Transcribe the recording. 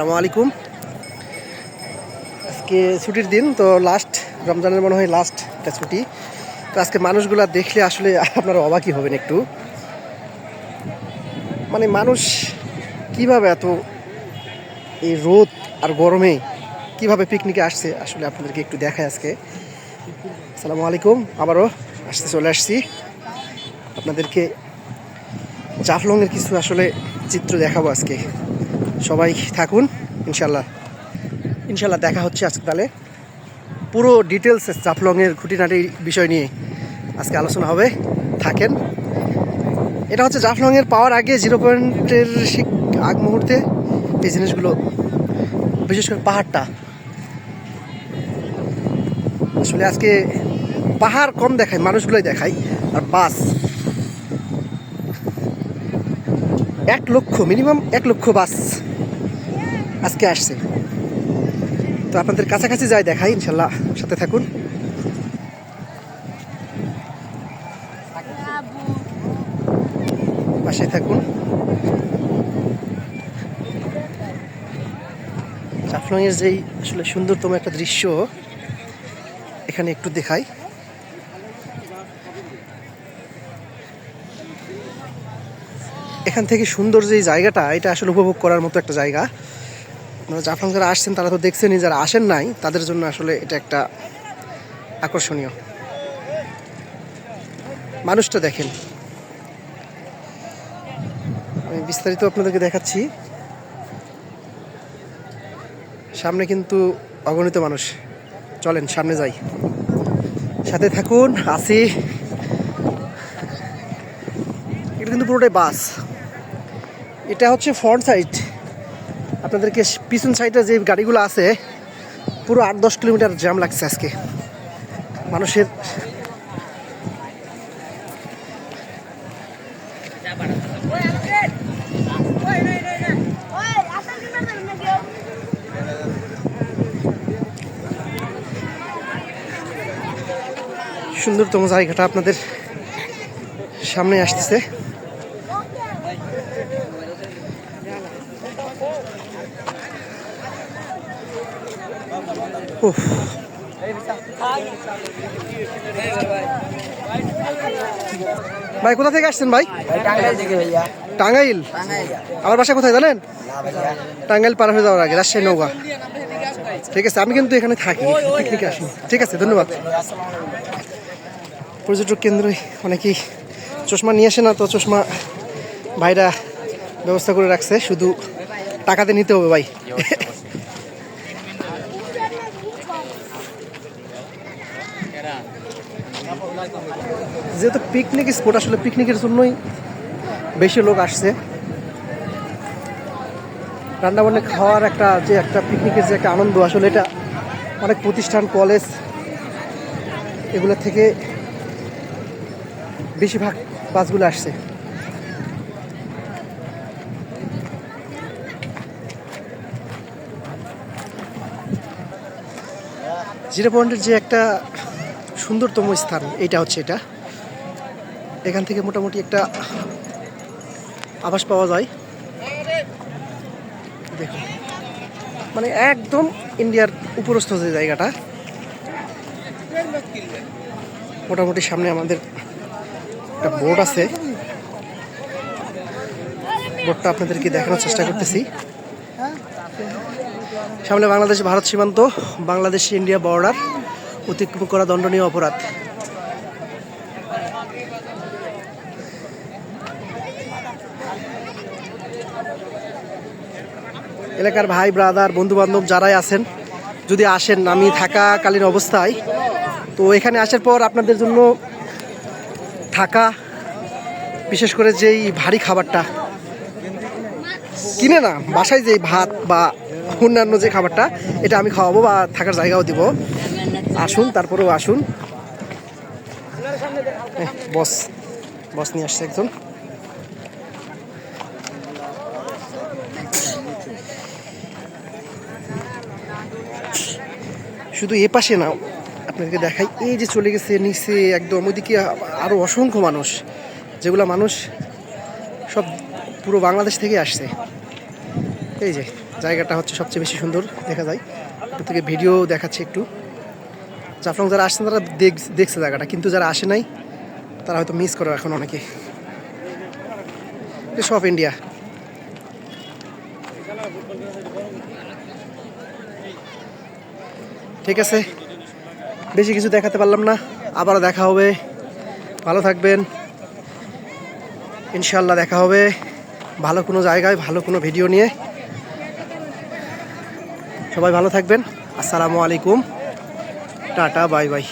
আসসালামু আলাইকুম। আজকে ছুটির দিন, তো লাস্ট রমজানের মনে হয় লাস্ট একটা ছুটি। তো আজকে মানুষগুলা দেখলে আসলে আপনারা অবাকই হবেন একটু। মানে মানুষ কীভাবে এত এই রোদ আর গরমে কীভাবে পিকনিকে আসছে আসলে আপনাদেরকে একটু দেখায় আজকে। আসসালামু আলাইকুম, আবারও আসতে চলে আসছি। আপনাদেরকে জাফলংয়ের কিছু আসলে চিত্র দেখাবো আজকে। সবাই থাকুন, ইনশাল্লাহ। ইনশাল্লাহ দেখা হচ্ছে আজকে তাহলে। পুরো ডিটেলস জাফলংয়ের খুঁটিনাটির বিষয় নিয়ে আজকে আলোচনা হবে। থাকেন। এটা হচ্ছে জাফলংয়ের পাওয়ার আগে জিরো পয়েন্টের আগ মুহূর্তে এই জিনিসগুলো, বিশেষ করে পাহাড়টা। আসলে আজকে পাহাড় কম দেখায়, মানুষগুলোই দেখায়, আর বাস। এক লক্ষ মিনিমাম এক লক্ষ বাস। আজকে আসছে। তো আপনাদের কাছাকাছি যাই দেখাই, ইনশাল্লাহ সাথে থাকুন। পাশে থাকুন। জাফলংয়ের যেই আসলে সুন্দরতম একটা দৃশ্য, এখানে একটু দেখাই। এখান থেকে সুন্দর যে জায়গাটা, এটা আসলে উপভোগ করার মতো একটা জায়গা। আপনারা জাফলং যারা আসছেন, তারা তো দেখছেনই, যারা আসেন নাই, তাদের জন্য আসলে এটা একটা আকর্ষণীয়। মানুষটা দেখেন। আমি বিস্তারিত আপনাদেরকে দেখাচ্ছি। সামনে কিন্তু অগণিত মানুষ। চলেন, সামনে যাই। সাথে থাকুন, আসি। এটা কিন্তু পুরোটাই বাস। এটা হচ্ছে ফ্রন্ট সাইড। আপনাদেরকে পিছন সাইডে যে গাড়িগুলো আছে, পুরো আট দশ কিলোমিটার জ্যাম লাগছে আজকে। মানুষের সুন্দরতম জায়গাটা আপনাদের সামনে আসতেছে। ভাই কোথা থেকে আসছেন ভাই? টাঙ্গাইল আমার বাসা কোথায় জানেন? টাঙ্গাইল পার হয়ে যাওয়ার আগে রাজশাহী নৌকা ঠিক আছে আমি কিন্তু এখানে থাকি। পিকনিকে আসি ঠিক আছে ধন্যবাদ। পর্যটক কেন্দ্রে অনেকেই চশমা নিয়ে আসে না তো চশমা ভাইরা ব্যবস্থা করে রাখছে। শুধু টাকাতে নিতে হবে ভাই। যেহেতু পিকনিক স্পট আসলে পিকনিকের জন্যই বেশি লোক আসছে। রান্না বান্না খাওয়ার একটা যে একটা পিকনিকের যে একটা আনন্দ, আসলে এটা অনেক প্রতিষ্ঠান কলেজ এগুলো থেকে বেশিরভাগ বাসগুলো আসছে। জিরো পয়েন্টের যে একটা সুন্দরতম স্থান এটা হচ্ছে এটা। এখান থেকে মোটামুটি একটা আভাস পাওয়া যায়। দেখুন। মানে একদম ইন্ডিয়ার উপরস্থ যে জায়গাটা, মোটামুটি সামনে আমাদের একটা বোর্ড আছে। বোর্ডটা আপনাদেরকে দেখানোর চেষ্টা করতেছি। সামনে বাংলাদেশ ভারত সীমান্ত বাংলাদেশ ইন্ডিয়া বর্ডার অতিক্রম করা দণ্ডনীয় অপরাধ। এলাকার ভাই, ব্রাদার বন্ধু বান্ধব যারাই আছেন, যদি আসেন, আমি থাকাকালীন অবস্থায়, তো এখানে আসার পর আপনাদের জন্য থাকা, বিশেষ করে যেই ভারী খাবারটা, কিনে না, বাসায় যেই ভাত বা অন্যান্য যে খাবারটা, এটা আমি খাওয়াবো বা থাকার জায়গাও দিব। আসুন, তারপরেও আসুন। বস বস নিয়ে আসছে একজন। শুধু এ পাশে না, আপনাদেরকে দেখাই, এই যে চলে গেছে নিচে একদম, ওইদিকে আরও অসংখ্য মানুষ, যেগুলো মানুষ সব পুরো বাংলাদেশ থেকে আসছে। এই যে, জায়গাটা হচ্ছে সবচেয়ে বেশি সুন্দর, দেখা যায়। থেকে ভিডিও দেখাচ্ছে একটু। জাফলং যারা আসছেন, তারা দেখ- দেখছে জায়গাটা, কিন্তু যারা আসে নাই, তারা হয়তো মিস করে এখন অনেকে। সব ইন্ডিয়া ঠিক আছে? বেশি কিছু দেখাতে পারলাম না। আবারও দেখা হবে। ভালো থাকবেন। ইনশাল্লাহ দেখা হবে। ভালো কোনো জায়গায়, ভালো কোনো ভিডিও নিয়ে। সবাই ভালো থাকবেন। আসসালামু আলাইকুম। Tata, bye bye.